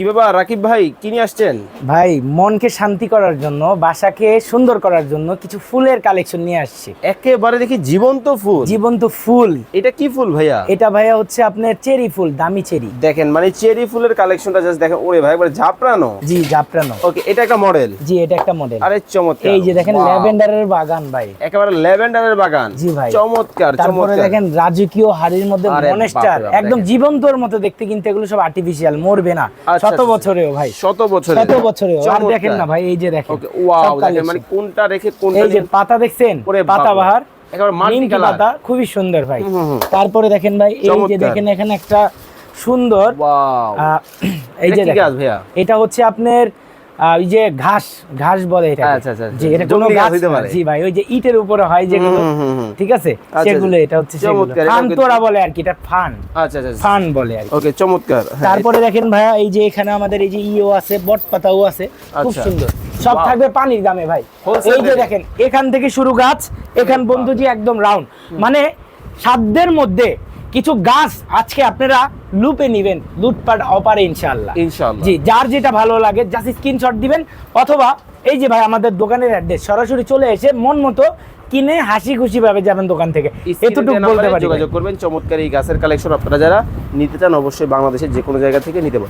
কি ব্যাপার রাকিব ভাই কি নিয়ে আসছেন? ভাই মনকে শান্তি করার জন্য বাসাকে সুন্দর করার জন্য কিছু ফুলের কালেকশন নিয়ে আসছি। একেবারে দেখি জীবন্ত ফুল। জীবন্ত ফুল। এটা কি ফুল ভাইয়া? এটা ভাইয়া হচ্ছে আপনার চেরি ফুল দামি চেরি। দেখেন মানে চেরি ফুলের কালেকশনটা জাস্ট দেখেন ওরে ভাই একবার ঝাপড়ানো। জি জাপরানো ওকে এটা একটা মডেল জি এটা একটা মডেল আরে চমৎকার। এই যে দেখেন! ল্যাভেন্ডারের বাগান ভাই। একেবারে ল্যাভেন্ডারের বাগান। জি ভাই। চমৎকার তারপরে দেখেন রাজকীয় হাড়ির মধ্যে মনেস্টার একদম জীবন্তর মতো দেখতে কিন্তু এগুলো সব আর্টিফিশিয়াল মরবে না। আচ্ছা, শত আচ্ছা। বছরেও ভাই। শত বছর শত বছরেও আর দেখেন না ভাই এই যে দেখেন। ওকে ওয়াও দেখেন মানে কোনটা রেখে কোনটা এই যে পাতা দেখছেন? ওরে পাতা বাহার একেবারে মাল্টি কালার। পাতা খুবই সুন্দর ভাই। তারপরে দেখেন ভাই এই যে দেখেন এখানে একটা সুন্দর এই এটা যে? এটা হচ্ছে আপনার ওই যে ঘাস ঘাস বলে এটা আচ্ছা, আচ্ছা, আচ্ছা। কোনো। পারে। জি ভাই ওই যে ইটের উপরে হয় যেগুলো। ঠিক আছে? আচ্ছা, সেগুলো আচ্ছা। এটা হচ্ছে সেগুলো। ফান তোরা বলে আর কি এটা ফান। আচ্ছা আচ্ছা আচ্ছা। ফান বলে আর ওকে চমৎকার। হ্যাঁ, তারপরে দেখেন ভাইয়া এই যে এখানে আমাদের এই যে ইও আছে বট পাতাও আছে খুব। সুন্দর। সব থাকবে পানির দামে ভাই। এই যে দেখেন এখান থেকে শুরু গাছ এখান বন্ধুজি একদম রাউন্ড মানে সাধ্যের মধ্যে কিছু গাছ আজকে আপনারা লুপে নিবেন লুটপাট অপারে ইনশাআল্লাহ। ইনশাআল্লাহ। জি যার যেটা ভালো লাগে জাস্ট স্ক্রিনশট দিবেন অথবা এই যে ভাই আমাদের দোকানের অ্যাড্রেস সরাসরি চলে এসে মন মতো কিনে হাসি খুশি ভাবে যাবেন দোকান থেকে। এতটুকু বলতে পারি। যোগাযোগ করবেন চমৎকার এই গাছের কালেকশন আপনারা যারা নিতে চান অবশ্যই বাংলাদেশের যে কোনো জায়গা থেকে নিতে পারেন